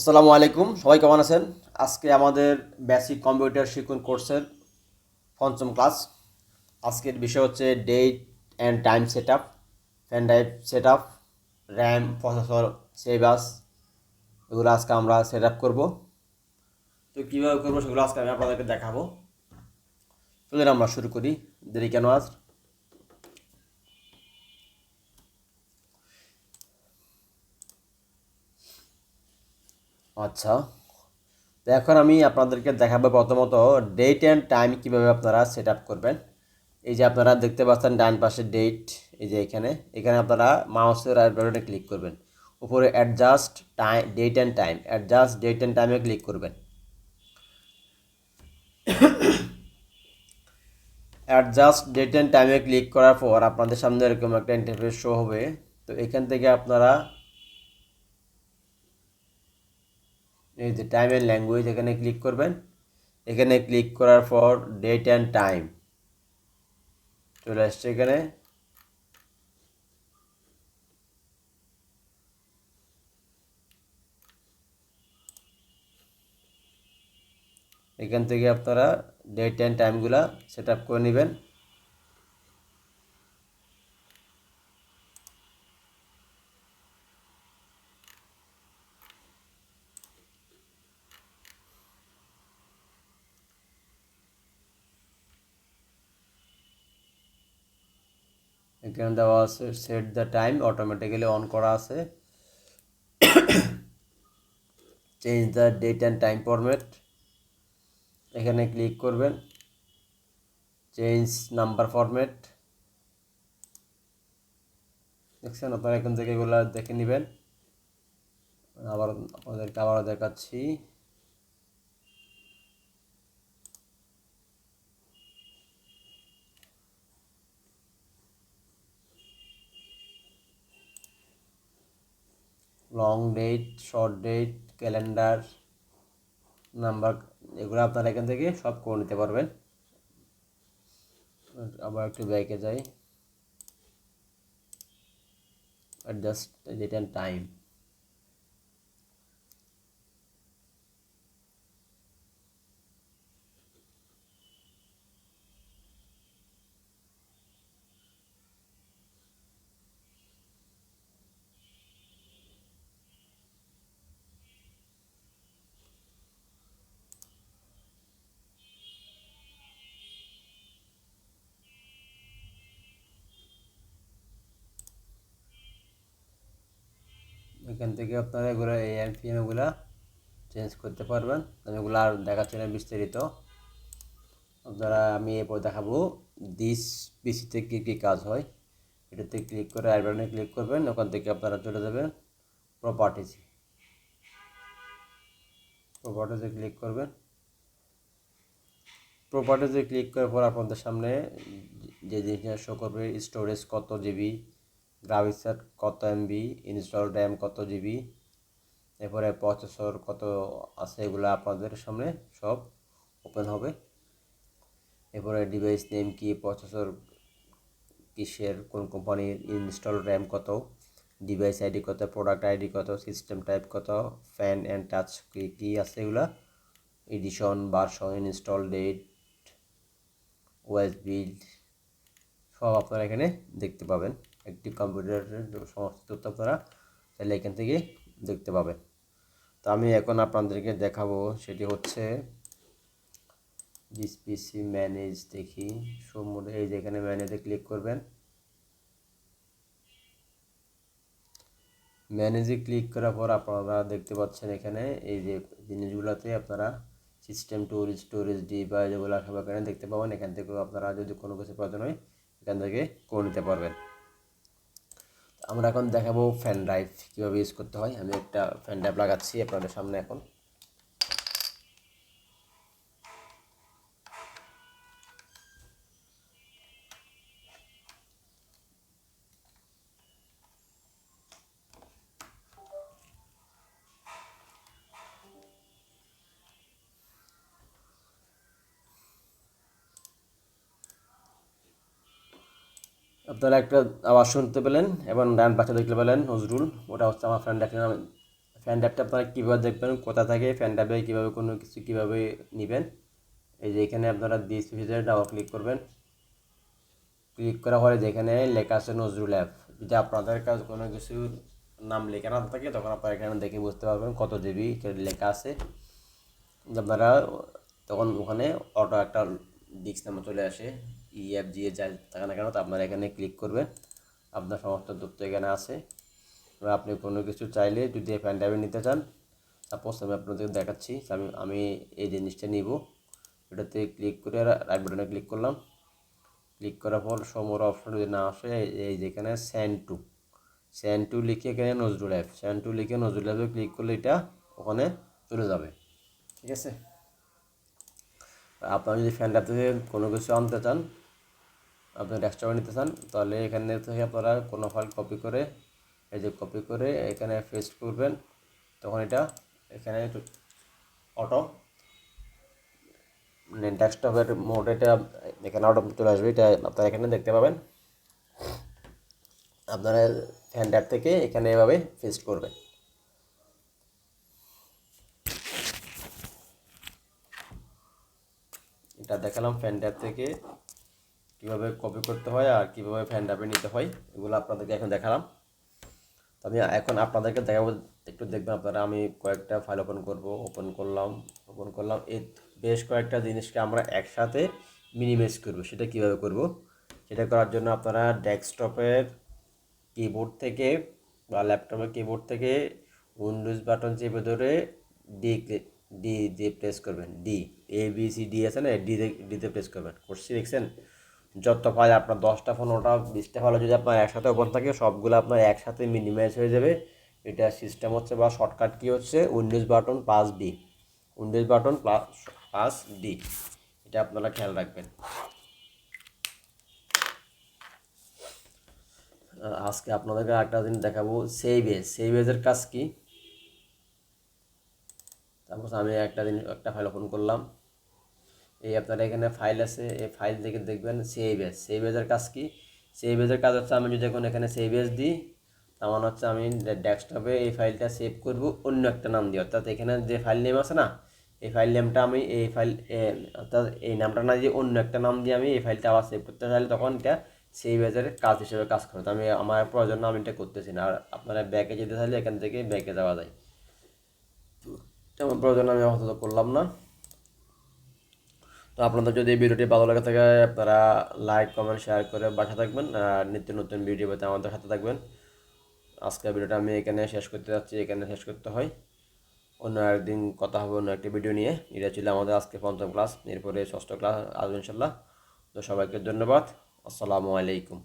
আসসালামু আলাইকুম। সবাই কেমন আছেন? আজকে আমাদের বেসিক কম্পিউটার শিখুন কোর্সের পঞ্চম ক্লাস আজকের বিষয় হচ্ছে date and time set up fan drive set up RAM processor সেবাস এগুলো আজকে আমরা সেট আপ করব। তো কীভাবে করব সেগুলো আজকে আমি আপনাদেরকে দেখাবো। চলুন আমরা শুরু করি। দেরি কেন আজ? আচ্ছা। তো এখন আমি আপনাদেরকে দেখাবো প্রথমত ডেট অ্যান্ড টাইম কীভাবে আপনারা সেট আপ করবেন। এই যে আপনারা দেখতে পাচ্ছেন ডান পাশে ডেট এই যে এখানে। এখানে আপনারা মাউসের রাইট বাটনে ক্লিক করবেন। উপরে adjust time date and time adjust date and টাইমে ক্লিক করবেন। অ্যাডজাস্ট ডেট অ্যান্ড টাইমে ক্লিক করার পর আপনাদের সামনে এরকম একটা ইন্টারফেস শো হবে। তো এখান থেকে আপনারা এই যে টাইম অ্যান্ড ল্যাঙ্গুয়েজ এখানে ক্লিক করবেন, এখানে ক্লিক করার পর ডেট অ্যান্ড টাইম চলে আসছে এখানে। এখান থেকে আপনারা ডেট অ্যান্ড টাইমগুলা সেট আপ করে নেবেন। এখানে দেওয়া আছে set the time automatically on করা আছে। Change the date and time format এখানে ক্লিক করবেন। চেঞ্জ নাম্বার ফরম্যাট দেখছেন? আপনারা এখান থেকে এগুলো দেখে নেবেন। আবার আপনাদেরকে আবারও দেখাচ্ছি। Long date short date calendar number এগুলো আপনারা এখান থেকে সব করে নিতে পারবেন। আবার একটু ব্যাকে যাই। অ্যাডজাস্ট ডেট অ্যান্ড টাইম এখান থেকে আপনারা এগুলো এএম পিএম এগুলো চেঞ্জ করতে পারবেন। আমি এগুলো আর দেখাচ্ছি না বিস্তারিত। আপনারা, আমি এরপর দেখাবো দিস পিসিতে কী কী কাজ হয়। এটাতে ক্লিক করে আইবারনে ক্লিক করবেন, ওখান থেকে আপনারা চলে যাবেন প্রপার্টিজ প্রপার্টিজে ক্লিক করবেন। প্রপার্টিজে ক্লিক করার পর আপনাদের সামনে যে জিনিসটা শো করবে স্টোরেজ কত জিবি গ্রাফিক্স কত এমবি, ইনস্টল র্যাম কত জিবি, এরপরে প্রসেসর কত আছে এগুলো আপনাদের সামনে সব ওপেন হবে। এরপরে ডিভাইস নেম কি, প্রসেসর কিসের, কোন কোম্পানির, ইনস্টল র্যাম কত, ডিভাইস আইডি কত, প্রোডাক্ট আইডি কত, সিস্টেম টাইপ কত, ফ্যান অ্যান্ড টাচ কি, কী আছে এগুলা, edition, version, install date OS build সব আপনারা এখানে দেখতে পাবেন। একটি কম্পিউটারের সমস্ত তথ্য আপনারা তাহলে এখান থেকে দেখতে পাবেন তো আমি এখন আপনাদেরকে দেখাবো, সেটি হচ্ছে দিস পিসি ম্যানেজ দেখি, সম্মুখে এই যে এখানে ম্যানেজে ক্লিক করবেন। ম্যানেজে ক্লিক করার পর আপনারা দেখতে পাচ্ছেন এখানে, এই যে জিনিসগুলোতে আপনারা সিস্টেম টুল স্টোরেজ ডিভাইস যেগুলো সব এখানে দেখতে পাবেন। এখান থেকেও আপনারা যদি কোনো কিছু প্রয়োজন হয়, এখান থেকে করে নিতে পারবেন। আমরা এখন দেখাবো ফ্যান ড্রাইভ কীভাবে ইউজ করতে হয়। আমি একটা ফ্যান ড্রাইভ লাগাচ্ছি আপনাদের সামনে এখন। আপনারা একটা আওয়াজ শুনতে পেলেন এবং ডান পাশে দেখতে পেলেন, নজরুল। ওটা হচ্ছে আমার ফ্রেন্ড একটা ফ্যান ড্রাইভটা আপনারা কীভাবে দেখবেন, কোথা থেকে ফ্যান ড্রাইভে কীভাবে কোনো কিছু কীভাবে নেবেন, এই যে এখানে আপনারা দিস ভিজিটে ডাবল ক্লিক করবেন। ক্লিক করা পরে যেখানে লেখা আছে নজরুল অ্যাপ যদি আপনাদের কাছে কোনো কিছু নাম লেখা না থাকে, তখন আপনারা এখানে দেখে বুঝতে পারবেন কত জিবি লেখা আছে। আপনারা তখন ওখানে অটো একটা ডিস্ক নামে চলে আসে ই অ্যাপ দিয়ে যায় থাকে না কেন, তো আপনারা এখানে ক্লিক করবেন। আপনার সমস্ত তথ্য এখানে আছে। এবার আপনি কোনো কিছু চাইলে যদি ফ্যান ড্রাইভে নিতে চান সাপোজ আমি আপনাদের দেখাচ্ছি আমি আমি এই জিনিসটা নিব। এটাতে ক্লিক করে রাইট বাটনে ক্লিক করলাম। ক্লিক করার পর সমর অপশন যদি না আসে, এই- এই যেখানে স্যান্ড টু স্যান্ড টু লিখে এখানে নজরুল অ্যাপ স্যান্ড টু লিখে নজরুল অ্যাপে ক্লিক করলে এটা ওখানে চলে যাবে। ঠিক আছে? আপনারা যদি ফ্যান ড্রাইভ থেকে কোনো কিছু আনতে চান আপনি ডেস্কটপে নিতে চান, তাহলে এখানে থেকে আপনারা কোনো ফাইল কপি করে, এই যে কপি করে এখানে পেস্ট করবেন, তখন এটা এখানে অটো মানে ডেস্কটপের মোড এটা এখানে অটো চলে আসবে, এটা আপনারা এখানে দেখতে পাবেন। আপনারা ফ্যান ড্রাইভ থেকে এখানে এভাবে পেস্ট করবেন। এটা দেখালাম ফ্যান ড্রাইভ থেকে। কীভাবে কপি করতে হয় আর কীভাবে ফ্যান ড্রাইভে নিতে হয়, এগুলো আপনাদেরকে এখন দেখালাম। তো আমি এখন আপনাদেরকে দেখাবো, একটু দেখবেন আপনারা, আমি কয়েকটা ফাইল ওপেন করব ওপেন করলাম ওপেন করলাম। এই বেশ কয়েকটা জিনিসকে আমরা একসাথে মিনিমাইজ করব, সেটা কীভাবে করব? সেটা করার জন্য আপনারা ডেস্কটপের কিবোর্ড থেকে বা ল্যাপটপের কিবোর্ড থেকে উইন্ডোজ বাটন চেপে ধরে ডি ডি দিয়ে প্রেস করবেন। D A B C D আছে না? ডি ডিতে প্রেস করবেন। করছি, দেখছেন? যত ফাইল আপনার দশটা, পনেরোটা, বিশটা ফাইল যদি আপনার একসাথে ওপেন থাকে, সবগুলো আপনার একসাথে মিনিমাইজ হয়ে যাবে। এটা সিস্টেম হচ্ছে বা শর্টকাট কী হচ্ছে Windows button plus D Windows button plus plus D এটা আপনারা খেয়াল রাখবেন। আজকে আপনাদেরকে একটা দিন দেখাবো সেভ এজ সেভ এজের কাজ কি? তারপর আমি একটা দিন একটা ফাইল ওপেন করলাম। এই আপনার এখানে ফাইল আছে, এই ফাইল থেকে দেখবেন সেভ এজ সেভ এজের কাজ কি? সেভ এজের কাজ হচ্ছে আমি যদি এখন এখানে সেভ এজ দিই তার মানে হচ্ছে আমি ডেস্কটপে এই ফাইলটা সেভ করব, অন্য একটা নাম দিয়ে। অর্থাৎ এখানে যে ফাইল নেম আছে না, এই ফাইল নেমটা আমি এই ফাইল অর্থাৎ এই নামটা না দিয়ে অন্য একটা নাম দিয়ে আমি এই ফাইলটা আবার সেভ করতে চাইলে তখন এটা সেভ এজের কাজ হিসেবে কাজ করে। আমি আমার প্রয়োজন আমি এটা করতেছি না। আর আপনারা ব্যাকে যেতে চাইলে এখান থেকে ব্যাকে যাওয়া যায়। তো আমার প্রয়োজন, আমি অন্তত করলাম না। তো আপনাদের যদি ভিডিওটি ভালো লাগে থাকে, আপনারা লাইক কমেন্ট শেয়ার করে বাসা থাকবেন আর নিত্য নতুন ভিডিও পেতে আমাদের সাথে থাকবেন। আজকের ভিডিওটা আমি এখানে শেষ করতে যাচ্ছি, এখানে শেষ করতে হয়। অন্য একদিন কথা হবে অন্য একটি ভিডিও নিয়ে। এটা ছিল আমাদের আজকে পঞ্চম ক্লাস, এরপরে ষষ্ঠ ক্লাস আসবে ইনশাল্লাহ তো সবাইকে ধন্যবাদ। আসসালামু আলাইকুম।